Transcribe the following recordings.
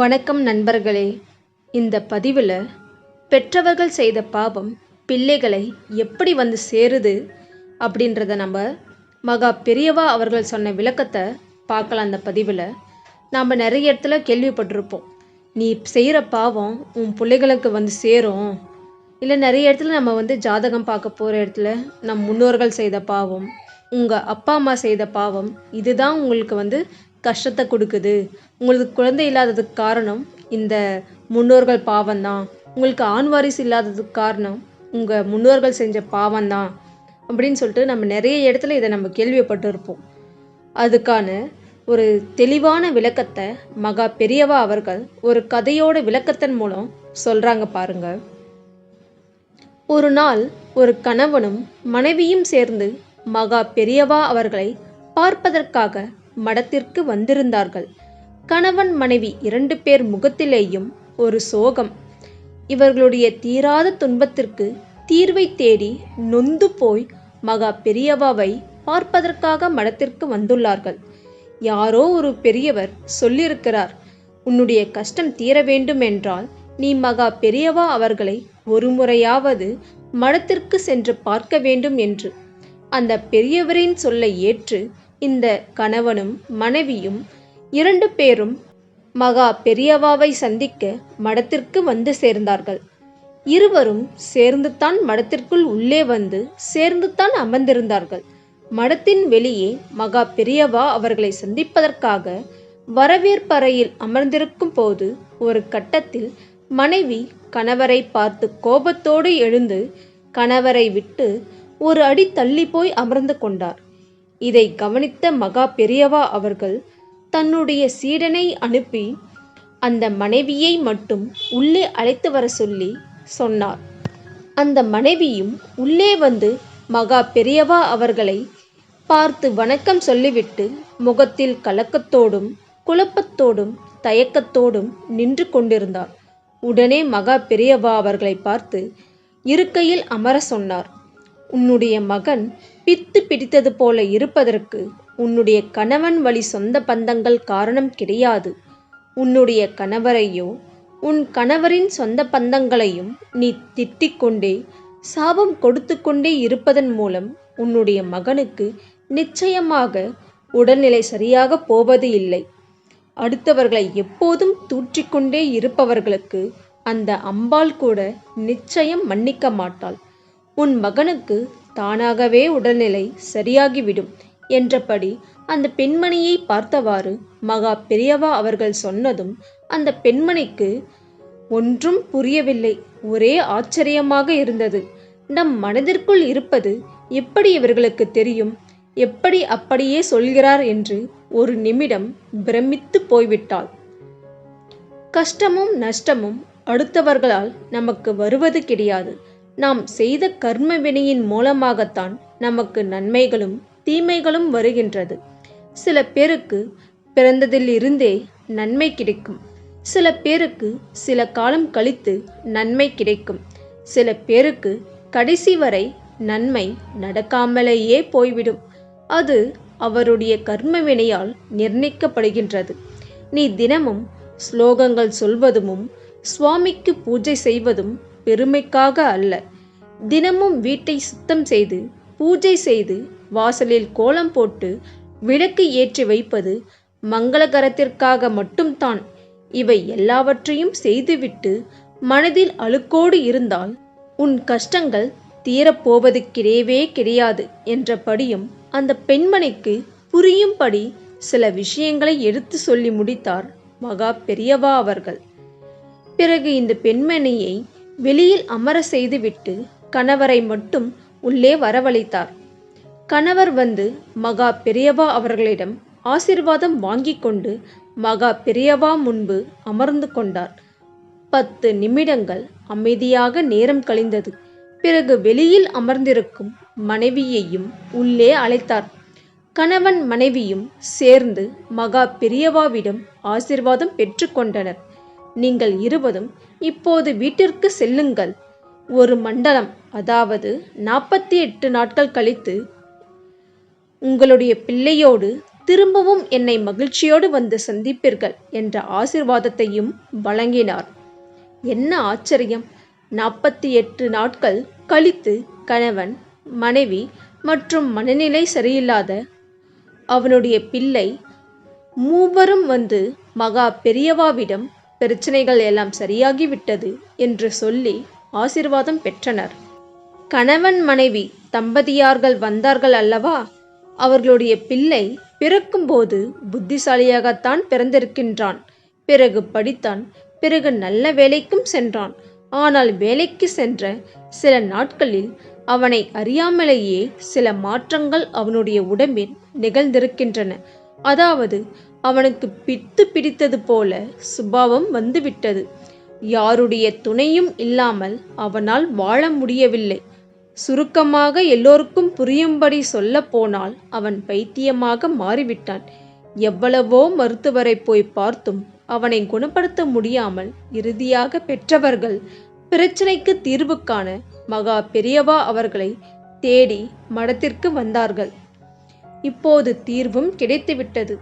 வணக்கம் நண்பர்களே. இந்த பதிவில் பெற்றவர்கள் செய்த பாவம் பிள்ளைகளை எப்படி வந்து சேருது அப்படின்றத நம்ம மகா பெரியவா அவர்கள் சொன்ன விளக்கத்தை பார்க்கலாம் அந்த பதிவில். நாம் நிறைய இடத்துல கேள்விப்பட்டிருப்போம். நீ செய்கிற பாவம் உன் பிள்ளைகளுக்கு வந்து சேரும். இல்லை நிறைய இடத்துல நம்ம வந்து ஜாதகம் பார்க்க போகிற இடத்துல நம் முன்னோர்கள் செய்த பாவம் உங்கள் அப்பா அம்மா செய்த பாவம் இதுதான் உங்களுக்கு வந்து கஷ்டத்தை கொடுக்குது. உங்களுக்கு குழந்தை இல்லாததுக்கு காரணம் இந்த முன்னோர்கள் பாவம்தான். உங்களுக்கு ஆண் வாரிசு இல்லாததுக்கு காரணம் உங்கள் முன்னோர்கள் செஞ்ச பாவம்தான். அப்படின்னு சொல்லிட்டு நம்ம நிறைய இடத்துல இதை நம்ம கேள்விப்பட்டிருப்போம். அதுக்கான ஒரு தெளிவான விளக்கத்தை மகா பெரியவா அவர்கள் ஒரு கதையோட விளக்கத்தின் மூலம் சொல்கிறாங்க பாருங்க. ஒரு நாள் ஒரு கணவனும் மனைவியும் சேர்ந்து மகா பெரியவா அவர்களை பார்ப்பதற்காக மடத்திற்கு வந்திருந்தார்கள். கணவன் மனைவி இரண்டு பேர் முகத்திலேயும் ஒரு சோகம். இவர்களுடைய தீராத துன்பத்திற்கு தீர்வை தேடி நொந்து போய் மகா பெரியவாவை பார்ப்பதற்காக மடத்திற்கு வந்துள்ளார்கள். யாரோ ஒரு பெரியவர் சொல்லியிருக்கிறார் உன்னுடைய கஷ்டம் தீர வேண்டும் என்றால் நீ மகா பெரியவா அவர்களை ஒரு முறையாவது மடத்திற்கு சென்று பார்க்க வேண்டும் என்று. அந்த பெரியவரின் சொல்லை ஏற்று இந்த கணவனும் மனைவியும் இரண்டு பேரும் மகா பெரியவாவை சந்திக்க மடத்திற்கு வந்து சேர்ந்தார்கள். இருவரும் சேர்ந்துதான் மடத்திற்குள் உள்ளே வந்து சேர்ந்துதான் அமர்ந்திருந்தார்கள். மடத்தின் வெளியே மகா பெரியவா அவர்களை சந்திப்பதற்காக வரவேற்பறையில் அமர்ந்திருக்கும் போது ஒரு கட்டத்தில் மனைவி கணவரை பார்த்து கோபத்தோடு எழுந்து கணவரை விட்டு ஒரு அடி தள்ளி போய் அமர்ந்து கொண்டார். இதை கவனித்த மகா பெரியவா அவர்கள் தன்னுடைய சீடனை அனுப்பி அந்த மனைவியை மட்டும் உள்ளே அழைத்து வர சொல்லி சொன்னார். அந்த மனைவியும் உள்ளே வந்து மகா பெரியவா அவர்களை பார்த்து வணக்கம் சொல்லிவிட்டு முகத்தில் கலக்கத்தோடும் குழப்பத்தோடும் தயக்கத்தோடும் நின்று கொண்டிருந்தார். உடனே மகா பெரியவா அவர்களை பார்த்து இருக்கையில் அமர சொன்னார். உன்னுடைய மகன் பித்து பிடித்தது போல இருப்பதற்கு உன்னுடைய கணவன் வழி சொந்த பந்தங்கள் காரணம் கிடையாது. உன்னுடைய கணவரையோ உன் கணவரின் சொந்த பந்தங்களையும் நீ திட்டிக் கொண்டே சாபம் கொடுத்து கொண்டே இருப்பதன் மூலம் உன்னுடைய மகனுக்கு நிச்சயமாக உடல்நிலை சரியாக போவது இல்லை. அடுத்தவர்களை எப்போதும் தூற்றிக்கொண்டே இருப்பவர்களுக்கு அந்த அம்பாள் கூட நிச்சயம் மன்னிக்க மாட்டாள். உன் மகனுக்கு தானாகவே உடல்நிலை சரியாகிவிடும் என்றபடி அந்த பெண்மணியை பார்த்தவாறு மகா பெரியவா அவர்கள் சொன்னதும் அந்த பெண்மணிக்கு ஒன்றும் புரியவில்லை. ஒரே ஆச்சரியமாக இருந்தது. நம் மனதிற்குள் இருப்பது எப்படி இவர்களுக்கு தெரியும்? எப்படி அப்படியே சொல்கிறார் என்று ஒரு நிமிடம் பிரமித்து போய்விட்டாள். கஷ்டமும் நஷ்டமும் அடுத்தவர்களால் நமக்கு வருவது கிடையாது. நாம் செய்த கர்ம வினையின் மூலமாகத்தான் நமக்கு நன்மைகளும் தீமைகளும் வருகின்றது. சில பேருக்கு பிறந்ததில் இருந்தே நன்மை கிடைக்கும். சில பேருக்கு சில காலம் கழித்து நன்மை கிடைக்கும். சில பேருக்கு கடைசி வரை நன்மை நடக்காமலேயே போய்விடும். அது அவருடைய கர்ம வினையால் நிர்ணயிக்கப்படுகின்றது. நீ தினமும் ஸ்லோகங்கள் சொல்வதும் சுவாமிக்கு பூஜை செய்வதும் பெருமைக்காக அல்ல. தினமும் வீட்டை சுத்தம் செய்து பூஜை செய்து வாசலில் கோலம் போட்டு விளக்கு ஏற்றி வைப்பது மங்களகரத்திற்காக மட்டும்தான். இவை எல்லாவற்றையும் செய்துவிட்டு மனதில் அழுக்கோடு இருந்தால் உன் கஷ்டங்கள் தீரப்போவது கிடையவே கிடையாது என்றபடியும் அந்த பெண்மணிக்கு புரியும்படி சில விஷயங்களை எடுத்து சொல்லி முடித்தார் மகா பெரியவா அவர்கள். பிறகு இந்த பெண்மணியை வெளியில் அமர செய்துவிட்டு கணவரை மட்டும் உள்ளே வரவழைத்தார். கணவர் வந்து மகா பெரியவா அவர்களிடம் ஆசிர்வாதம் வாங்கி கொண்டு மகா பெரியவா முன்பு அமர்ந்து கொண்டார். பத்து நிமிடங்கள் அமைதியாக நேரம் கழிந்தது. பிறகு வெளியில் அமர்ந்திருக்கும் மனைவியையும் உள்ளே அழைத்தார். கணவன் மனைவியும் சேர்ந்து மகா பெரியவாவிடம் ஆசிர்வாதம் பெற்றுக்கொண்டனர் நீங்கள் இருவரும் இப்போது வீட்டிற்கு செல்லுங்கள். ஒரு மண்டலம் அதாவது நாற்பத்தி எட்டு நாட்கள் கழித்து உங்களுடைய பிள்ளையோடு திரும்பவும் என்னை மகிழ்ச்சியோடு வந்து சந்திப்பீர்கள் என்ற ஆசிர்வாதத்தையும் வழங்கினார். என்ன ஆச்சரியம்! நாற்பத்தி எட்டு நாட்கள் கழித்து கணவன் மனைவி மற்றும் மனநிலை சரியில்லாத அவனுடைய பிள்ளை மூவரும் வந்து மகா பெரியவாவிடம் பிரச்சனைகள் எல்லாம் சரியாகிவிட்டது என்று சொல்லி ஆசிர்வாதம் பெற்றனர். கணவன் மனைவி தம்பதியார்கள் வந்தார்கள் அல்லவா? அவர்களுடைய பிள்ளை பிறக்கும்போது புத்திசாலியாகத்தான் பிறந்திருக்கின்றான். பிறகு படித்தான். பிறகு நல்ல வேலைக்கும் சென்றான். ஆனால் வேலைக்கு சென்ற சில நாட்களில் அவனை அறியாமலேயே சில மாற்றங்கள் அவனுடைய உடம்பில் நிகழ்ந்திருக்கின்றன. அதாவது அவனுக்கு பித்து பிடித்தது போல சுபாவம் வந்துவிட்டது. யாருடைய துணையும் இல்லாமல் அவனால் வாழ முடியவில்லை. சுருக்கமாக எல்லோருக்கும் புரியும்படி சொல்ல போனால் அவன் பைத்தியமாக மாறிவிட்டான். எவ்வளவோ மருத்துவரை போய் பார்த்தும் அவனை குணப்படுத்த முடியாமல் இறுதியாக பெற்றவர்கள் பிரச்சனைக்கு தீர்வு காண மகா பெரியவா அவர்களை தேடி மடத்திற்கு வந்தார்கள். இப்போது தீர்வும் கிடைத்துவிட்டது.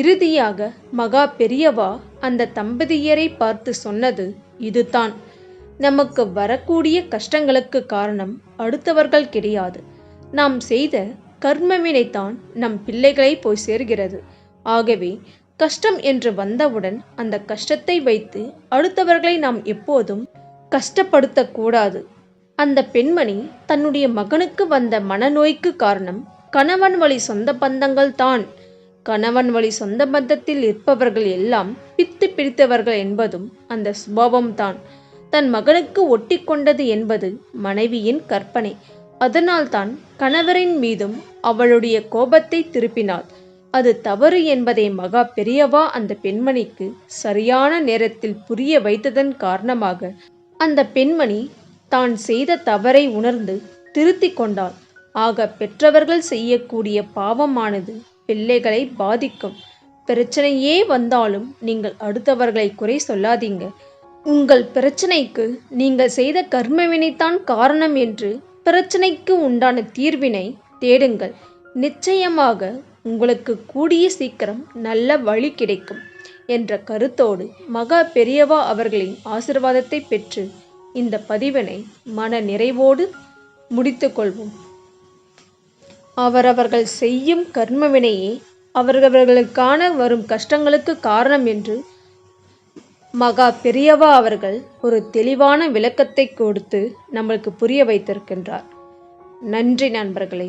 இறுதியாக மகா பெரியவா அந்த தம்பதியரை பார்த்து சொன்னது இதுதான். நமக்கு வரக்கூடிய கஷ்டங்களுக்கு காரணம் அடுத்தவர்கள் கிடையாது. நாம் செய்த கர்மவினைத்தான் நம் பிள்ளைகளை போய் சேர்கிறது. ஆகவே கஷ்டம் என்று வந்தவுடன் அந்த கஷ்டத்தை வைத்து அடுத்தவர்களை நாம் எப்போதும் கஷ்டப்படுத்தக்கூடாது. அந்த பெண்மணி தன்னுடைய மகனுக்கு வந்த மனநோய்க்கு காரணம் கணவன் வழி சொந்த பந்தங்கள் தான் கணவன் வழி சொந்த பந்தத்தில் இருப்பவர்கள் எல்லாம் பித்து பிடித்தவர்கள் என்பதும் அந்த சுபாவம்தான். தன் மகனுக்கு ஒட்டி கொண்டது என்பது மனைவியின் கற்பனை. அதனால்தான் கணவரின் மீதும் அவளுடைய கோபத்தை திருப்பினாள். அது தவறு என்பதை மகா பெரியவா அந்த பெண்மணிக்கு சரியான நேரத்தில் புரிய வைத்ததன் காரணமாக அந்த பெண்மணி தான் செய்த தவறை உணர்ந்து திருத்திக் கொண்டாள். ஆக பெற்றவர்கள் செய்யக்கூடிய பாவமானது பிள்ளைகளை பாதிக்கும். பிரச்சனையே வந்தாலும் நீங்கள் அடுத்தவர்களை குறை சொல்லாதீங்க. உங்கள் பிரச்சனைக்கு நீங்கள் செய்த கர்மவினைத்தான் காரணம் என்று பிரச்சனைக்கு உண்டான தீர்வினை தேடுங்கள். நிச்சயமாக உங்களுக்கு கூடிய சீக்கிரம் நல்ல வழி கிடைக்கும் என்ற கருத்தோடு மகா பெரியவா அவர்களின் ஆசிர்வாதத்தை பெற்று இந்த பதிவினை மன நிறைவோடு முடித்துக்கொள்வோம் அவரவர்கள் செய்யும் கர்மவினையே அவரவர்களுக்கான வரும் கஷ்டங்களுக்கு காரணம் என்று மகா பெரியவா அவர்கள் ஒரு தெளிவான விளக்கத்தை கொடுத்து நம்மளுக்கு புரிய வைத்திருக்கின்றார். நன்றி நண்பர்களே.